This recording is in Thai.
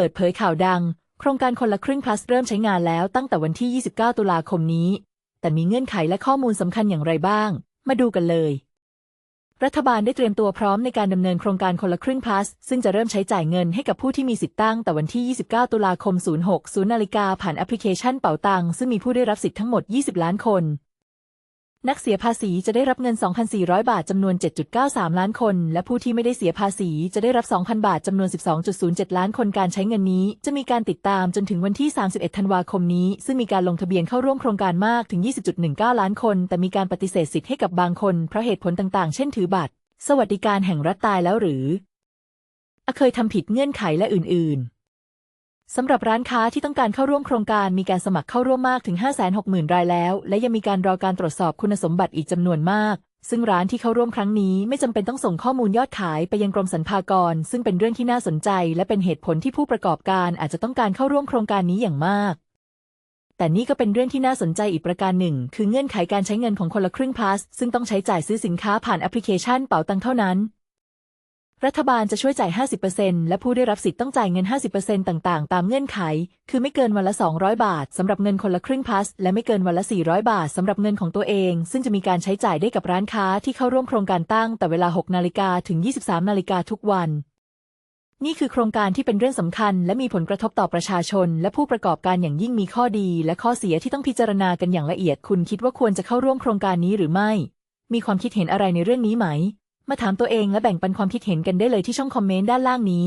เปิดเผยข่าวดัง โครงการคนละครึ่ง plus เริ่มใช้งานแล้วตั้งแต่วันที่ 29 ตุลาคมนี้ แต่มีเงื่อนไขและข้อมูลสำคัญอย่างไรบ้าง มาดูกันเลย รัฐบาลได้เตรียมตัวพร้อมในการดำเนินโครงการคนละครึ่ง plus ซึ่งจะเริ่มใช้จ่ายเงินให้กับผู้ที่มีสิทธิ์ตั้งแต่วันที่ 29 ตุลาคม 06นาฬิกาผ่านแอปพลิเคชันเป๋าตังซึ่งมีผู้ได้รับสิทธิ์ทั้งหมด 20 ล้านคน นักเสียภาษีจะได้รับเงิน 2,400 บาทจำนวน 7.93 ล้านคน และผู้ที่ไม่ได้เสียภาษีจะได้รับ 2,000 บาทจำนวน 12.07 ล้านคนการใช้เงินนี้ จะมีการติดตามจนถึงวันที่ 31 ธันวาคมนี้ ซึ่งมีการลงทะเบียนเข้าร่วมโครงการมากถึง 20.19 ล้านคน แต่มีการปฏิเสธสิทธิ์ให้กับบางคนเพราะเหตุผลต่างๆ เช่นถือบัตร สวัสดิการแห่งรัฐตายแล้วหรืออเคยทำผิดเงื่อนไขและอื่นๆ สำหรับร้านค้าที่ต้องการเข้าร่วมโครงการมีการสมัครเข้าร่วมมากถึง 560,000 รายแล้ว และยังมีการรอการตรวจสอบคุณสมบัติอีกจำนวนมาก ซึ่งร้านที่เข้าร่วมครั้งนี้ไม่จำเป็นต้องส่งข้อมูลยอดขายไปยังกรมสรรพากร ซึ่งเป็นเรื่องที่น่าสนใจ และเป็นเหตุผลที่ผู้ประกอบการอาจจะต้องการเข้าร่วมโครงการนี้อย่างมาก แต่นี่ก็เป็นเรื่องที่น่าสนใจอีกประการหนึ่ง คือเงื่อนไขการใช้เงินของคนละครึ่งพาสซึ่งต้องใช้จ่ายซื้อสินค้าผ่านแอปพลิเคชันเป๋าตังเท่านั้น รัฐบาลจะช่วยจ่าย 50%และผู้ได้รับสิทธิ์ต้องจ่ายเงิน 50%ต่างๆ ตามเงื่อนไข คือไม่เกินวันละ 200 บาทสำหรับเงินคนละครึ่งพาสและไม่เกินวันละ 400 บาทสำหรับเงินของตัวเอง ซึ่งจะมีการใช้จ่ายได้กับร้านค้าที่เข้าร่วมโครงการตั้งแต่เวลา 6 นาฬิกาถึง 23 นาฬิกาทุกวัน นี่คือโครงการที่เป็นเรื่องสำคัญ และมีผลกระทบต่อประชาชน และผู้ประกอบการอย่างยิ่งมีข้อดี และข้อเสียที่ต้องพิจารณากันอย่างละเอียด คุณคิดว่าควรจะเข้าร่วมโครงการนี้หรือไม่ มีความคิดเห็นอะไรในเรื่องนี้ไหม มาถามตัวเองและแบ่งปันความคิดเห็นกันได้เลยที่ช่องคอมเมนต์ด้านล่างนี้